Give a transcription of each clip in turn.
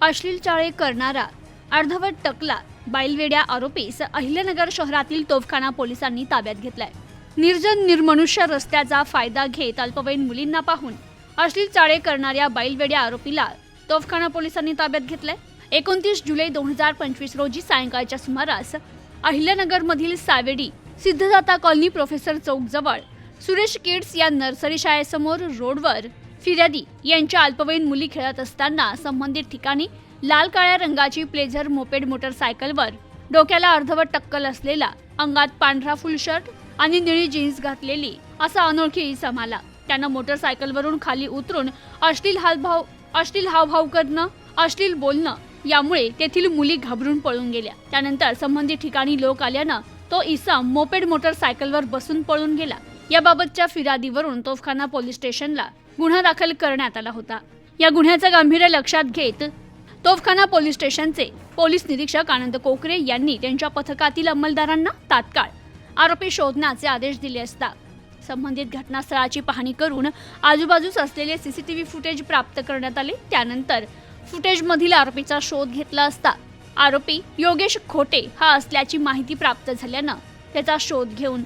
अश्लील चाळे करणारा अर्धवट टकला बाईलवेड्या आरोपीस अहिल्यानगर शहरातील तोफखाना पोलिसांनी ताब्यात घेतलाय. निर्जन निर्मनुष्य रस्त्याचा फायदा घेत अल्पवयीन मुलींना पाहून अश्लील चाळे करणाऱ्या बैलवेड्या आरोपीला तोफखाना पोलिसांनी ताब्यात घेतलाय. एकोणतीस जुलै दोन हजार पंचवीस रोजी सायंकाळच्या सुमारास अहिल्यानगरमधील सावेडी सिद्धदाता कॉलनी प्रोफेसर चौक जवळ सुरेश किड्स या नर्सरी शाळेसमोर रोडवर फिर्यादी यांच्या अल्पवयीन मुली खेळत असताना संबंधित ठिकाणी लाल काळ्या रंगाची प्लेझर मोपेड मोटरसायकलवर डोक्याला अर्धवट टक्कल असलेला अंगात पांढरा फुल शर्ट आणि निळी जीन्स घातलेली असा अनोळखी इसम आला. त्यानं मोटरसायकलवरून खाली उतरून अश्लील हावभाव अश्लील हावभाव करणं अश्लील बोलणं यामुळे तेथील मुली घाबरून पळून गेल्या. त्यानंतर संबंधित ठिकाणी लोक आल्यानं तो इसम मोपेड मोटरसायकलवर बसून पळून गेला. याबाबतच्या फिर्यादीवरून तोफखाना पोलीस स्टेशनला गुन्हा दाखल करण्यात आला होता. या गुन्ह्याचं गांभीर्य लक्षात घेत तोफखाना पोलीस स्टेशनचे पोलीस निरीक्षक आनंद कोकरे यांनी त्यांच्या पथकातील अंमलदारांना तात्काळ आरोपी शोधण्याचे आदेश दिले असता संबंधित घटनास्थळाची पाहणी करून आजूबाजूस असलेले सीसीटीव्ही फुटेज प्राप्त करण्यात आले. त्यानंतर फुटेजमधील आरोपीचा शोध घेतला असता आरोपी योगेश खोटे हा असल्याची माहिती प्राप्त झाल्यानं त्याचा शोध घेऊन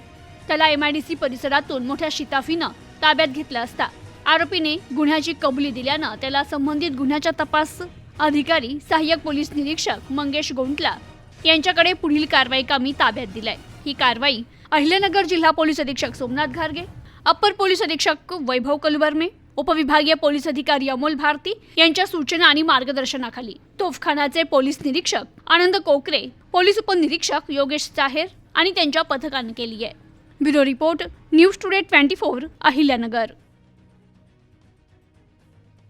त्याला एमआयडीसी परिसरातून मोठ्या शिताफीनं ताब्यात घेतलं असता. आरोपीने गुन्ह्याची कबुली दिल्यानं त्याला संबंधित गुन्ह्याच्या तपास अधिकारी सहाय्यक पोलीस निरीक्षक मंगेश गोंटला यांच्याकडे पुढील कारवाई कामी ताब्यात दिलाय. ही कारवाई अहिल्यानगर जिल्हा पोलीस अधीक्षक सोमनाथ घारगे अप्पर पोलीस अधीक्षक वैभव कलबर्मे उपविभागीय पोलीस अधिकारी अमोल भारती यांच्या सूचना आणि मार्गदर्शनाखाली तोफखानाचे पोलीस निरीक्षक आनंद कोकरे पोलीस उपनिरीक्षक योगेश चाहेर आणि त्यांच्या पथकानं केली आहे. Bureau report news today 24 Ahilyanagar